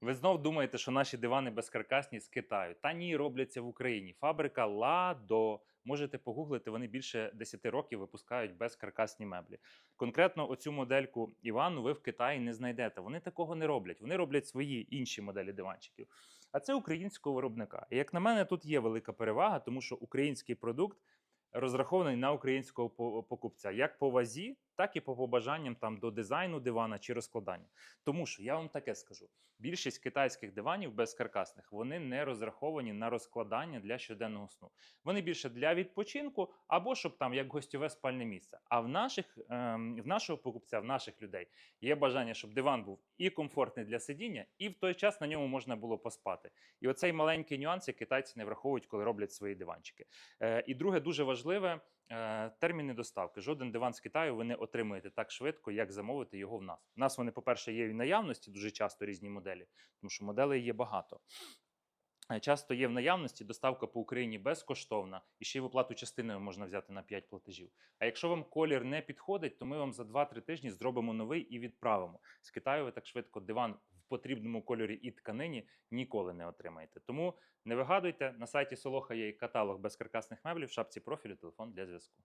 Ви знов думаєте, що наші дивани безкаркасні з Китаю. Та ні, робляться в Україні. Фабрика Ладо. Можете погуглити, вони більше 10 років випускають безкаркасні меблі. Конкретно оцю модельку Івану ви в Китаї не знайдете. Вони такого не роблять. Вони роблять свої інші моделі диванчиків. А це українського виробника. І як на мене, тут є велика перевага, тому що український продукт розрахований на українського по- покупця, як по вазі, так і по побажанням там до дизайну дивана чи розкладання. Тому що я вам таке скажу: більшість китайських диванів безкаркасних вони не розраховані на розкладання для щоденного сну. Вони більше для відпочинку або щоб там як гостьове спальне місце. А в наших ем, в нашого покупця, в наших людей є бажання, щоб диван був і комфортний для сидіння, і в той час на ньому можна було поспати. І оцей маленький нюанс, китайці не враховують, коли роблять свої диванчики. Е, і друге, дуже важливе терміни доставки. Жоден диван з Китаю ви не отримуєте так швидко, як замовити його в нас. У нас вони, по-перше, є в наявності дуже часто різні моделі, тому що моделей є багато. Е, Часто є в наявності доставка по Україні безкоштовна, і ще й в оплату частиною можна взяти на 5 платежів. А якщо вам колір не підходить, то ми вам за 2-3 тижні зробимо новий і відправимо. З Китаю ви так швидко диван в потрібному кольорі і тканині ніколи не отримаєте. Тому не вигадуйте, на сайті Солоха є і каталог безкаркасних меблів, в шапці профілю телефон для зв'язку.